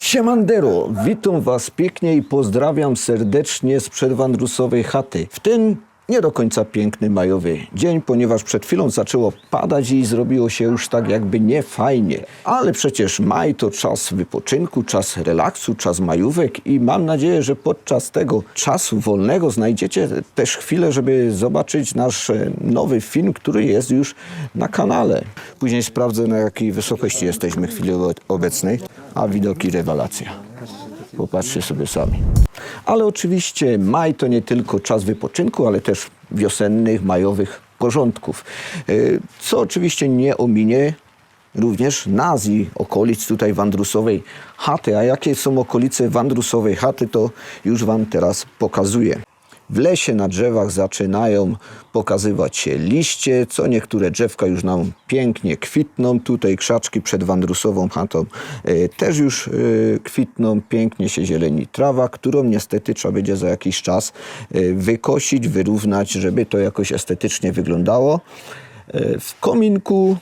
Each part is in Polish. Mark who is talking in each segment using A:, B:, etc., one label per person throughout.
A: Siemandero, witam Was pięknie i pozdrawiam serdecznie z przedwandrusowej chaty. W ten nie do końca piękny majowy dzień, ponieważ przed chwilą zaczęło padać i zrobiło się już tak jakby niefajnie. Ale przecież maj to czas wypoczynku, czas relaksu, czas majówek i mam nadzieję, że podczas tego czasu wolnego znajdziecie też chwilę, żeby zobaczyć nasz e, nowy film, który jest już na kanale. Później sprawdzę na jakiej wysokości jesteśmy w chwili obe- obecnej, a widoki rewelacja. Popatrzcie sobie sami. Ale oczywiście maj to nie tylko czas wypoczynku, ale też wiosennych, majowych porządków. E, Co oczywiście nie ominie również nas okolic tutaj Wandrusowej chaty. A jakie są okolice Wandrusowej chaty, to już Wam teraz pokazuję. W lesie na drzewach zaczynają pokazywać się liście, co niektóre drzewka już nam pięknie kwitną. Tutaj krzaczki przed wandrusową chatą e, też już e, kwitną, pięknie się zieleni trawa, którą niestety trzeba będzie za jakiś czas e, wykosić, wyrównać, żeby to jakoś estetycznie wyglądało. W kominku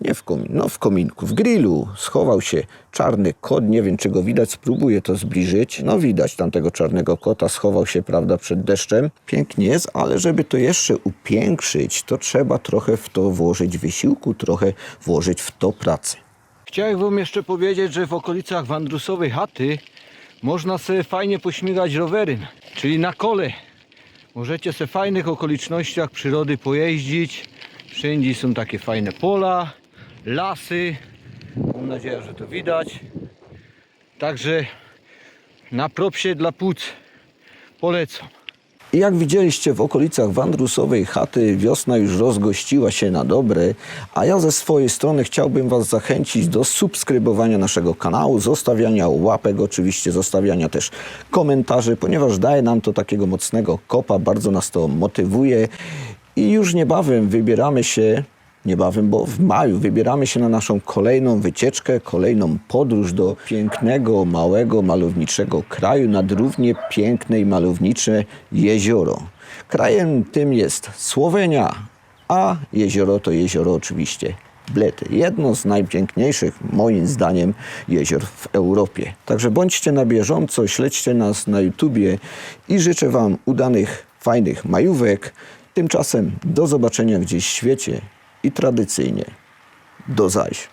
A: nie w kominku, no w kominku, w grillu schował się czarny kot, nie wiem czy go widać, spróbuję to zbliżyć. No widać tamtego czarnego kota, schował się, prawda, przed deszczem. Pięknie jest, ale żeby to jeszcze upiększyć, to trzeba trochę w to włożyć wysiłku, trochę włożyć w to pracy. Chciałem wam jeszcze powiedzieć, że w okolicach Wandrusowej chaty można sobie fajnie pośmigać rowerem, czyli na kole. Możecie sobie w fajnych okolicznościach przyrody pojeździć. Wszędzie są takie fajne pola, lasy. Mam nadzieję, że to widać. Także na propsie dla płuc polecam. Jak widzieliście w okolicach Wandrusowej chaty wiosna już rozgościła się na dobre, a ja ze swojej strony chciałbym Was zachęcić do subskrybowania naszego kanału, zostawiania łapek, oczywiście zostawiania też komentarzy, ponieważ daje nam to takiego mocnego kopa, bardzo nas to motywuje i już niebawem wybieramy się niebawem, bo w maju wybieramy się na naszą kolejną wycieczkę, kolejną podróż do pięknego, małego, malowniczego kraju nad równie piękne i malownicze jezioro. Krajem tym jest Słowenia, a jezioro to jezioro oczywiście Bledy. Jedno z najpiękniejszych, moim zdaniem, jezior w Europie. Także bądźcie na bieżąco, śledźcie nas na YouTubie i życzę Wam udanych, fajnych majówek. Tymczasem do zobaczenia gdzieś w świecie i tradycyjnie do zaś.